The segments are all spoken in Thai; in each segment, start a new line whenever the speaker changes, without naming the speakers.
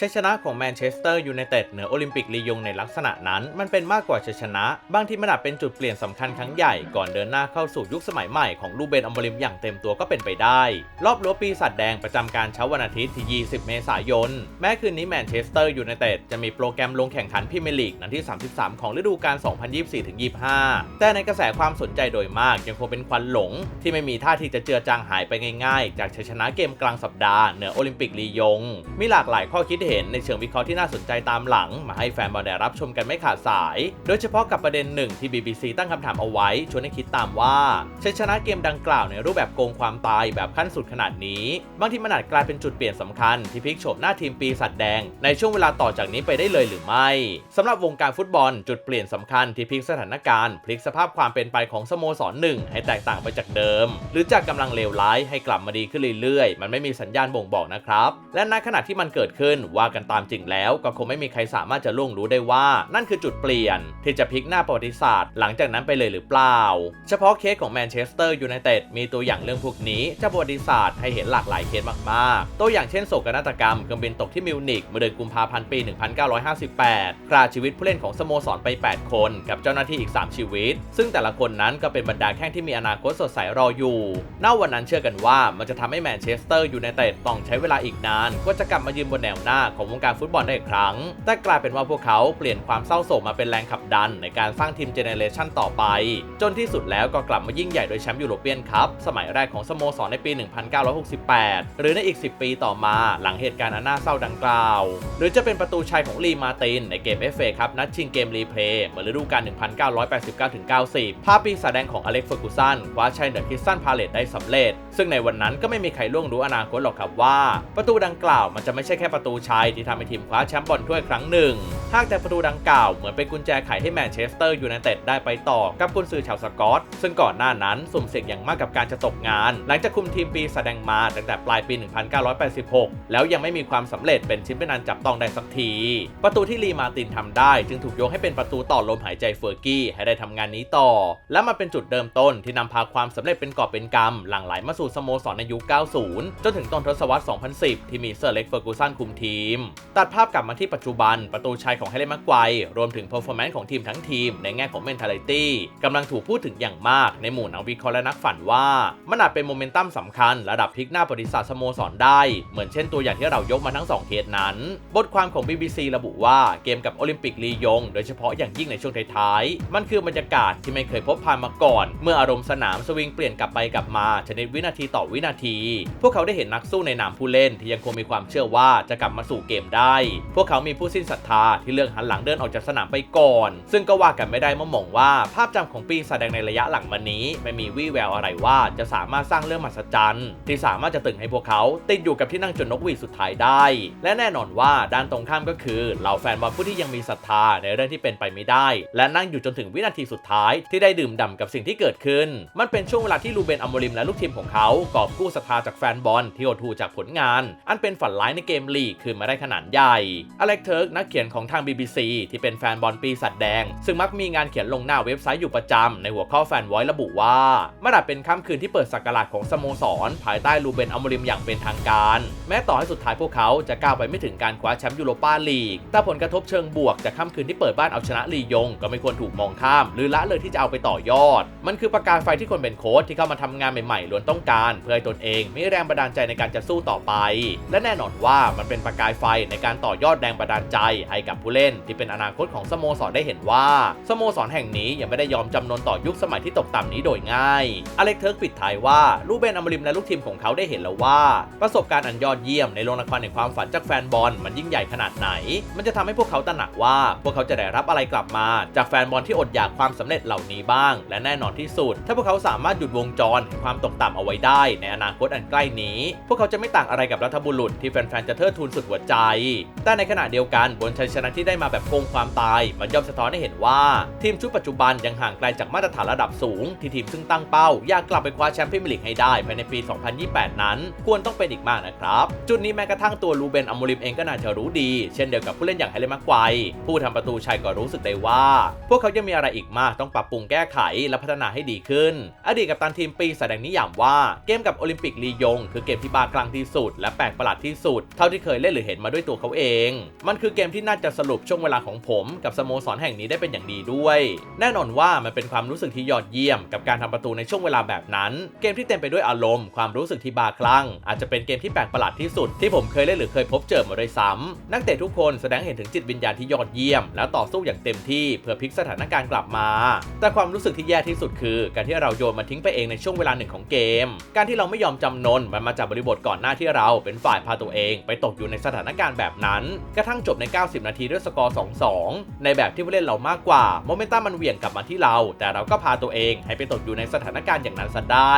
ชัยชนะของแมนเชสเตอร์ยูไนเต็ดเหนือโอลิมปิกลียงในลักษณะนั้น มันเป็นมากกว่าชัยชนะ บางที่มันอาจเป็นจุดเปลี่ยนสำคัญครั้งใหญ่ก่อนเดินหน้าเข้าสู่ยุคสมัยใหม่ของลูเบนอมบริมอย่างเต็มตัวก็เป็นไปได้ รอบรั้วปีศาจแดงประจำการเช้าวันอาทิตย์ที่ 20 เมษายน แม้คืนนี้แมนเชสเตอร์ยูไนเต็ดจะมีโปรแกรมลงแข่งขันพรีเมียร์ลีกนัดที่ 33 ของฤดูกาล 2024-25 แต่ในกระแสความสนใจโดยมากยังคงเป็นควันหลง ที่ไม่มีท่าทีจะเจือจางหายไปง่าย ๆ จากชัยชนะเกมกลางสัปดาห์เหนือโอลิมปิกลียง มีหลากหลายข้อคิดเห็นในเชิงวิเคราะห์ที่น่าสนใจตามหลัง มาให้แฟนบอลได้รับชมกันไม่ขาดสาย โดยเฉพาะกับประเด็นหนึ่งที่ BBC ตั้งคำถามเอาไว้ชวนให้คิดตามว่าชัยชนะเกมดังกล่าวในรูปแบบโกงความตายแบบขั้นสุดขนาดนี้ บางทีมันอาจกลายเป็นจุดเปลี่ยนสำคัญที่พลิกโฉมหน้าทีมปีศาจแดง ในช่วงเวลาต่อจากนี้ไปได้เลยหรือไม่สำหรับวงการฟุตบอลจุดเปลี่ยนสำคัญที่พลิกสถานการณ์พลิกสภาพความเป็นไปของสโมสรหนึ่งให้แตกต่างไปจากเดิม หรือจากกำลังเลวร้ายให้กลับมาดีขึ้นเรื่อยๆ มันไม่มีสัญญาณบ่งบอกนะครับ และณขณะที่มันเกิดขึ้นว่ากันตามจริงแล้วก็คงไม่มีใครสามารถจะล่วงรู้ได้ว่า นั่นคือจุดเปลี่ยน ที่จะพลิกหน้าประวัติศาสตร์หลังจากนั้นไปเลยหรือเปล่า เฉพาะเคสของแมนเชสเตอร์ยูไนเต็ดมีตัวอย่างเรื่องพวกนี้จากประวัติศาสตร์ให้เห็นหลากหลายเคสมากๆ ตัวอย่างเช่นโศกนาฏกรรมเครื่องบินตกที่มิวนิกเมื่อเดือนกุมภาพันธ์ปี 1958 ฆ่าชีวิตผู้เล่นของสโมสรไป 8 คน กับเจ้าหน้าที่อีก 3 ชีวิต ซึ่งแต่ละคนนั้นก็เป็นบรรดาแข้งที่มีอนาคตสดใสรออยู่ณวันนั้นเชื่อกันว่ามันจะทำให้แมนเชสเตอร์ยูไนเต็ดต้องใช้เวลาอีกนานกว่าจะกลับมายืนบนแนวหน้าของวงการฟุตบอลได้อีกครั้ง แต่กลายเป็นว่าพวกเขาเปลี่ยนความเศร้าโศกมาเป็นแรงขับดันในการสร้างทีมเจเนเรชันต่อไป จนที่สุดแล้วก็กลับมายิ่งใหญ่โดยแชมป์ยูโรเปียนคัพสมัยแรกของสโมสรในปี 1968 หรือในอีก 10 ปีต่อมาหลังเหตุการณ์อันน่าเศร้าดังกล่าว หรือจะเป็นประตูชัยของลีมาตินในเกม FA ครับนัดชิงเกมรีเพลย์เมื่อฤดูกาล 1989-90 ภาพปีศาจแดงของอเล็กเฟอร์กูสันคว้าชัยเหนือคิสตันพาเลตได้สำเร็จ ซึ่งในวันนั้นก็ไม่มีใครล่วงรู้อนาคตหรอกครับว่า ประตูดังกล่าวมันจะไม่ใช่แค่ประตูชัยที่ทำให้ทีมคว้าแชมป์บอลถ้วยครั้งหนึ่งหากแต่ประตูดังกล่าวเหมือนเป็นกุญแจไขให้แมนเชสเตอร์ยูไนเต็ดได้ไปต่อกับกุนซือชาวสกอต ซึ่งก่อนหน้านั้นสุ่มเสี่ยงอย่างมากกับการจะตกงาน หลังจากคุมทีมปีแสดงมาตั้งแต่ปลายปี 1986 แล้วยังไม่มีความสำเร็จเป็นชิ้นเป็นอันจับต้องได้สักที ประตูที่ลีมาตินทำได้ จึงถูกยกให้เป็นประตูต่อลมหายใจเฟอร์กี้ให้ได้ทำงานนี้ต่อ และมันเป็นจุดเริ่มต้นที่นำพาความสำเร็จเป็นกอบเป็นกำหลั่งไหลมาสู่สโมสรในยุค 90 จนถึงต้นทศวรรษ 2010 ที่มีเซอร์เล็กเฟอร์กูสันคุมทีม ตัดภาพกลับมาที่ปัจจุบันประตูชัยของเฮเลมักไกวร์รวมถึง performance ของทีมทั้งทีม ในแง่ของ mentality กำลังถูกพูดถึงอย่างมาก ในหมู่นักวิเคราะห์และนักฝันว่า มันอาจเป็นโมเมนตัมสำคัญ ระดับพลิกหน้าประวัติศาสตร์สโมสรได้ เหมือนเช่นตัวอย่างที่เรายกมาทั้ง 2เคสนั้น บทความของ BBC ระบุว่าเกมกับโอลิมปิกลียง โดยเฉพาะอย่างยิ่งในช่วงท้ายๆมันคือบรรยากาศที่ไม่เคยพบผ่านมาก่อน เมื่ออารมณ์สนามสวิงเปลี่ยนกลับไปกลับมาชนิดวินาทีต่อวินาที พวกเขาได้เห็นนักสู้ในนามผู้เล่นที่ยังคงมีความเชื่อว่าจะกลับมาสู่เกมได้ พวกเขามีผู้สิ้นศรัทธาทที่เลือกหันหลังเดินออกจากสนามไปก่อน ซึ่งก็ว่ากันไม่ได้เมื่อมองว่าภาพจำของปีแสดงในระยะหลังมานี้ ไม่มีวี่แววอะไรว่าจะสามารถสร้างเรื่องมหัศจรรย์ที่สามารถจะตึงให้พวกเขาติดอยู่กับที่นั่งจนนกหวีดสุดท้ายได้ และแน่นอนว่าด้านตรงข้ามก็คือเหล่าแฟนบอลผู้ที่ยังมีศรัทธาในเรื่องที่เป็นไปไม่ได้ และนั่งอยู่จนถึงวินาทีสุดท้ายที่ได้ดื่มด่ำกับสิ่งที่เกิดขึ้น มันเป็นช่วงเวลาที่ลูเบนอัมโมริมและลูกทีมของเขากอบกู้ศรัทธาจากแฟนบอลที่โอดหูจากผลงาน อันเป็นฝันร้ายในเกมลีกคืนมาได้ขนาดใหญ่อเล็กเทิร์กนักเขียนของทาง BBC ที่เป็นแฟนบอลปีสัตว์แดง ซึ่งมักมีงานเขียนลงหน้าเว็บไซต์อยู่ประจำในหัวข้อแฟนไว้ระบุว่ามันอาจเป็นค่ำคืนที่เปิดสักราชของสโมสร ภายใต้ลูเบนอมริมอย่างเป็นทางการ แม้ต่อให้สุดท้ายพวกเขาจะก้าวไปไม่ถึงการคว้าแชมป์ยูโรปาลีก แต่ผลกระทบเชิงบวกจากค่ำคืนที่เปิดบ้านเอาชนะลียง ก็ไม่ควรถูกมองข้าม หรือละเลยที่จะเอาไปต่อยอด มันคือประกายไฟที่คนเป็นโค้ชที่เข้ามาทำงานใหม่ๆล้วนต้องการ เพื่อให้ตนเองมีแรงบันดาลใจในการจะสู้ต่อไป และแน่นอนว่ามันเป็นประกายไฟในการต่อยอดแรงบันดาลใจให้กับผู้เล่น ที่เป็นอนาคตของสโมสรได้เห็นว่าสโมสรแห่งนี้ยังไม่ได้ยอมจำนนต่อยุคสมัยที่ตกต่ำนี้โดยง่าย อเล็กเทิร์กปิดท้ายว่าลูเบนอมริมและลูกทีมของเขาได้เห็นแล้วว่า ประสบการณ์อันยอดเยี่ยมในโรงละครแห่งความฝันจากแฟนบอลมันยิ่งใหญ่ขนาดไหน มันจะทำให้พวกเขาตระหนักว่า พวกเขาจะได้รับอะไรกลับมา จากแฟนบอลที่อดอยากความสำเร็จเหล่านี้บ้าง และแน่นอนที่สุด ถ้าพวกเขาสามารถหยุดวงจรแห่งความตกต่ำเอาไว้ได้ ในอนาคตอันใกล้นี้ พวกเขาจะไม่ต่างอะไรกับรัฐบุรุษที่แฟนๆจะเทิดทูนสุดหัวใจ แต่ในขณะเดียวกันบนชัยชนะที่ได้มาแบบโกงความตาย มันย่อมสะท้อนให้เห็นว่า ทีมชุดปัจจุบันยังห่างไกลจากมาตรฐานระดับสูง ที่ทีมซึ่งตั้งเป้า อยากกลับไปคว้าแชมป์พรีเมียร์ลีกให้ได้ภายในปี 2028 นั้น ควรต้องเป็นอีกมากนะครับ จุดนี้แม้กระทั่งตัวลูเบนอโมริมเองก็น่าจะรู้ดี เช่นเดียวกับผู้เล่นอย่างไฮเลมักไกวผู้ทำประตูชัยก็รู้สึกได้ว่า พวกเขายังมีอะไรอีกมากต้องปรับปรุงแก้ไขและพัฒนาให้ดีขึ้น อดีตกัปตันทีมปีแสดงนิยามว่าเกมกับโอลิมปิกลียง คือเกมที่บาคลั่งที่สุด และแปลกประหลาดที่สุด เท่าที่เคยเล่นหรือเห็นมาด้วยตัวเขาเอง มันคือเกมที่น่าจะสรุปช่วงเวลาของผมกับสโมสรแห่งนี้ได้เป็นอย่างดีด้วย แน่นอนว่ามันเป็นความรู้สึกที่ยอดเยี่ยมกับการทำประตูในช่วงเวลาแบบนั้น เกมที่เต็มไปด้วยอารมณ์ความรู้สึกที่บาคลั่งอาจจะเป็นเกมที่แปลกประหลาดที่สุดที่ผมเคยเล่นหรือเคยพบเจอมาด้วยซ้ำนักเตะทุกคนแสดงเห็นถึงจิตวิญญาณที่ยอดเยี่ยม แล้วต่อสู้อย่างเต็มที่เพื่อพลิกสถานการณ์กลับมา แต่ความรู้สึกที่แย่ที่สุดคือ การที่เราโยนมันทิ้งไปเองในช่วงเวลาหนึ่งของเกม การที่เราไม่ยอมจำนนมันมาจากบริบทก่อนหน้าที่เราเป็นฝ่ายพาตัวเอง ไปตกอยู่ในสถานการณ์แบบนั้น กระทั่งจบใน 90 นาทีด้วยสกอร์ 2-2 ในแบบที่ผู้เล่นเรามากกว่าโมเมนตัมมันเหวี่ยงกลับมาที่เรา แต่เราก็พาตัวเองให้ไปตกอยู่ในสถานการณ์อย่างนั้นซะได้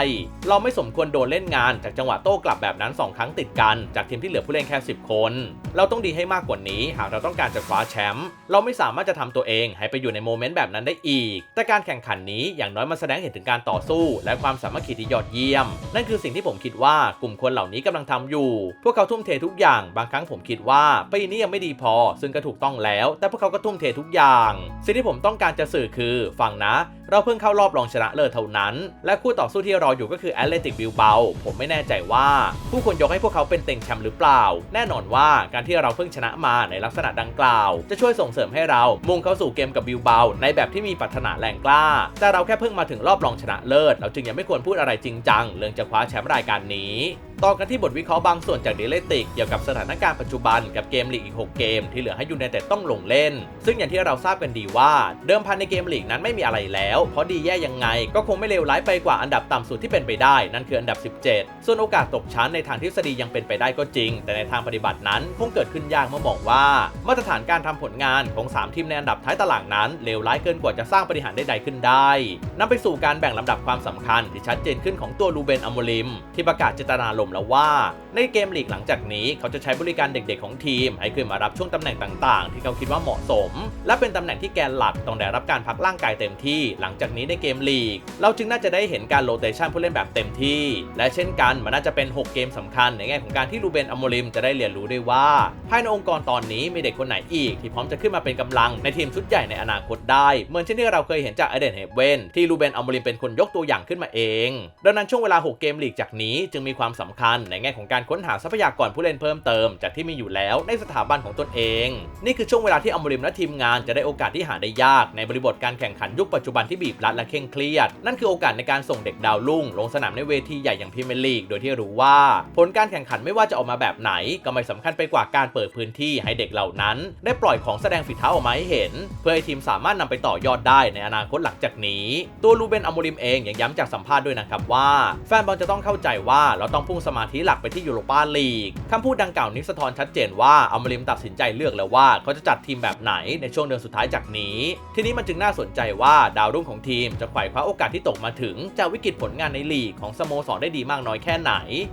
เราไม่สมควรโดนเล่นงานจากจังหวะโต้กลับแบบนั้น 2 ครั้งติดกัน จากทีมที่เหลือผู้เล่นแค่ 10 คน เราต้องดีให้มากกว่านี้ หากเราต้องการจะคว้าแชมป์เราไม่สามารถจะทำตัวเองให้ไปอยู่ในโมเมนต์แบบนั้นได้อีก แต่การแข่งขันนี้อย่างน้อยมาแสดงเห็นถึงการต่อสู้ และความสามัคคีที่ยอดเยี่ยม นั่นคือสิ่งที่ผมคิดว่ากลุ่มคนเหล่านี้กำลังทำอยู่ พวกเขาทุ่มเททุกอย่าง บางครั้งผมคิดว่าปีนี้ยังไม่ดีพอ ซึ่งก็ถูกต้องแล้ว แต่พวกเขาก็ทุ่มเททุกอย่าง สิ่งที่ผมต้องการจะสื่อคือ ฟังนะ เราเพิ่งเข้ารอบรองชนะเลิศเท่านั้น และคู่ต่อสู้ที่รออยู่ก็คือแอตเลติกบิลเบาผมไม่แน่ใจว่า ผู้คนยกให้พวกเขาเป็นเต็งแชมป์หรือเปล่า แน่นอนว่าการที่เราเพิ่งชนะมาในลักษณะดังกล่าว จะช่วยส่งเสริมให้เรามุ่งเข้าสู่เกมกับบิลเบาในแบบที่มีปรารถนาแรงกล้า แต่เราแค่เพิ่งมาถึงรอบรองชนะเลิศเราจึงยังไม่ควรพูดอะไรจริงจังเรื่องจะคว้าแชมป์รายการนี้ ต่อกันที่บทวิเคราะห์บางส่วนจากเดลติกเกี่ยวกับสถานการณ์ปัจจุบันกับเกมลีกอีก 6 เกมที่เหลือให้ยูไนเต็ดต้องลงเล่น ซึ่งอย่างที่เราทราบกันดีว่าเดิมพันในเกมลีกนั้นไม่มีอะไรแล้ว เพราะดีแย่ยังไง ก็คงไม่เลวร้ายไปกว่าอันดับต่ำสุดที่เป็นไปได้ นั่นคืออันดับ 17 ส่วนโอกาสตกชั้นในทางทฤษฎียังเป็นไปได้ก็จริง แต่ในทางปฏิบัตินั้นคงเกิดขึ้นยากเมื่อมองว่า มาตรฐานการทำผลงานของ 3 ทีมในอันดับท้ายตารางนั้นเลวร้ายเกินกว่าจะสร้างปฏิหารใดๆขึ้นได้นำไปสู่การแบ่งลำดับความสำคัญที่ชัดเจนขึ้นของตัวลูเบนอโมลิม ที่ประกาศเจตนารมแล้วว่า ในเกมลีกหลังจากนี้เขาจะใช้บริการเด็กๆของทีม ให้ขึ้นมารับช่วงตำแหน่งต่างๆ ที่เขาคิดว่าเหมาะสม และเป็นตำแหน่งที่แกนหลักต้องได้รับการพักร่างกายเต็มที่หลังจากนี้ในเกมลีก เราจึงน่าจะได้เห็นการโรเตชันผู้เล่นแบบเต็มที่ และเช่นกันมันน่าจะเป็น 6 เกมสำคัญในแง่ของการที่ลูเบนอโมลิมจะได้เรียนรู้ได้ว่า ภายในองค์กรตอนนี้มีเด็กคนไหนอีก ที่พร้อมจะขึ้นมาเป็นกำลังในทีมชุดใหญ่ในอนาคตได้ เหมือนเช่นที่เราเคยเห็นจากไอเดนเฮเวนที่ลูเบนอโมลิมเป็นคนยกตัวอย่างขึ้นมาเอง ดังนั้นช่วงเวลา 6 เกมลีกจากนี้จึงมีความสำคัญในแง่ของการค้นหาทรัพยากรผู้เล่นเพิ่มเติมจากที่มีอยู่แล้วในสถาบันของตนเอง นี่คือช่วงเวลาที่อมริมและทีมงานจะได้โอกาสที่หาได้ยากในบริบทการแข่งขันยุคปัจจุบันที่บีบรัดและเคร่งเครียด นั่นคือโอกาสในการส่งเด็กดาวรุ่ง ลงสนามในเวทีใหญ่อย่างพรีเมียร์ลีกโดยที่รู้ว่า ผลการแข่งขันไม่ว่าจะออกมาแบบไหน ก็ไม่สำคัญไปกว่าการเปิดพื้นที่ให้เด็กเหล่านั้น ได้ปล่อยของแสดงฝีเท้าออกมาให้เห็น เพื่อให้ทีมสามารถนำไปต่อยอดได้ในอนาคตหลังจากนี้ ตัวลูเบนอมริมเองยังย้ำจากสัมภาษณ์ด้วยนะครับว่าแฟนบอลจะต้องเข้าใจว่าเราต้องพุ่งสมาธิหลักไปที่ยูโรปาลีกคำพูดดังกล่าวนี้สะท้อนชัดเจนว่าอโมริมตัดสินใจเลือกแล้วว่าเขาจะจัดทีมแบบไหนในช่วงเดือนสุดท้ายจากนี้ ทีนี้มันจึงน่าสนใจว่าดาวรุ่งของทีมจะไขว่คว้าโอกาสที่ตกมาถึงจากวิกฤตผลงานในลีกของสโมสรได้ดีมากน้อยแค่ไหน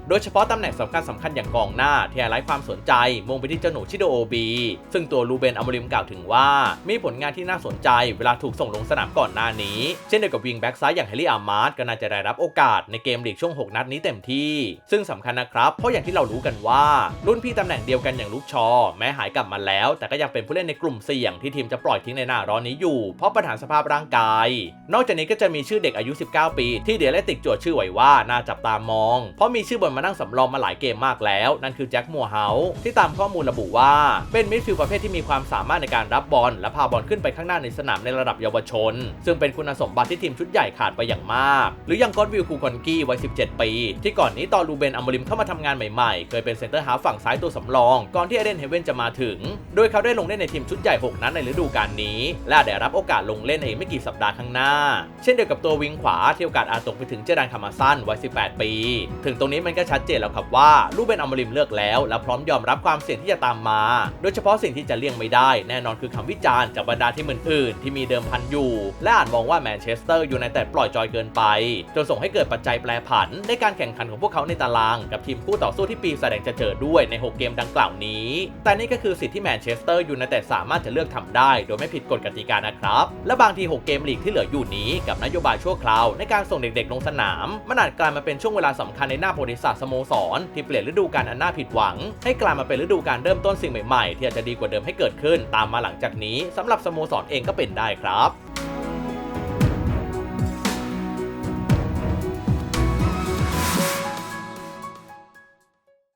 โดยเฉพาะตำแหน่งสำคัญสำคัญอย่างกองหน้าที่ไร้ความสนใจมุ่งไปที่เจ้าหนูชิโดโอบีซึ่งตัวลูเบนอโมริมกล่าวถึงว่ามีผลงานที่น่าสนใจเวลาถูกส่งลงสนามก่อนหน้านี้ เช่นเดียวกับวิงแบ็กซ้ายอย่างเฮลี่อาร์มาร์ก็น่าจะได้รับโอกาสในเกมลีกช่วง 6 นัดนี้เต็มที่ซึ่งึ่งสำคัญนะครับ เพราะอย่างที่เรารู้กันว่า รุ่นพี่ตำแหน่งเดียวกันอย่างลูกชอ แม้หายกลับมาแล้ว แต่ก็ยังเป็นผู้เล่นในกลุ่มเสี่ยงที่ทีมจะปล่อยทิ้งในหน้าร้อนนี้อยู่ เพราะปัญหาสภาพร่างกาย นอกจากนี้ก็จะมีชื่อเด็กอายุ 19 ปี ที่เดียเลติกจวดชื่อไว้ว่าน่าจับตามอง เพราะมีชื่อบนมานั่งสำรองมาหลายเกมมากแล้ว นั่นคือแจ็คมัวเฮาที่ตามข้อมูลระบุว่าเป็นมิดฟิลด์ประเภทที่มีความสามารถในการรับบอลและพาบอลขึ้นไปข้างหน้าในสนามในระดับเยาวชน ซึ่งเป็นคุณสมบัติที่ทีมชุดใหญ่ขาดไปอย่างมาก หรืออย่างกอตวิลคูคอนกี้วัย 17 ปี ที่ก่อนนี้ตอนลูเบ็นอโมริมเข้ามาทำงานใหม่ๆ เคยเป็นเซนเตอร์ฮาฝั่งซ้ายตัวสำรอง ก่อนที่เอเดนเฮเว่นจะมาถึง โดยเขาได้ลงเล่นในทีมชุดใหญ่ 6 นัดในฤดูกาลนี้ และได้รับโอกาสลงเล่นเองไม่กี่สัปดาห์ข้างหน้า เช่นเดียวกับตัววิงขวาที่โอกาสอาจตกไปถึงเจดานคามาซันวัย 18 ปี ถึงตรงนี้มันก็ชัดเจนแล้วครับว่าลูเบนอโมริมเลือกแล้ว และพร้อมยอมรับความเสี่ยงที่จะตามมา โดยเฉพาะสิ่งที่จะเลี่ยงไม่ได้ แน่นอนคือคำวิจารณ์จากบรรดาทีมอื่นๆที่มีเดิมพันอยู่ และอาจมองว่าแมนเชสเตอร์ยูไนเต็ดปล่อยจอยเกินไปจนส่งให้เกิดปัจจัยแปรผันในการแข่งขันของพวกเขาในตาลังกับทีมคู่ต่อสู้ที่ปีแสดงจะเจอด้วยใน 6 เกมดังกล่าวนี้ แต่นี่ก็คือสิทธิ์ที่แมนเชสเตอร์ยูไนเต็ดสามารถจะเลือกทำได้ โดยไม่ผิดกฎกติกานะครับ และบางที 6 เกมลีกที่เหลืออยู่นี้กับนโยบายชั่วคราวในการส่งเด็กๆ ลงสนามมันอาจกลายมาเป็นช่วงเวลาสำคัญในหน้าประวัติศาสตร์สโมสร ที่เปลี่ยนฤดูกาลอันน่าผิดหวัง ให้กลายมาเป็นฤดูกาลเริ่มต้นสิ่งใหม่ๆ ที่อาจจะดีกว่าเดิมให้เกิดขึ้น ตามมาหลังจากนี้สำหรับสโมสรเองก็เป็นได้ครับ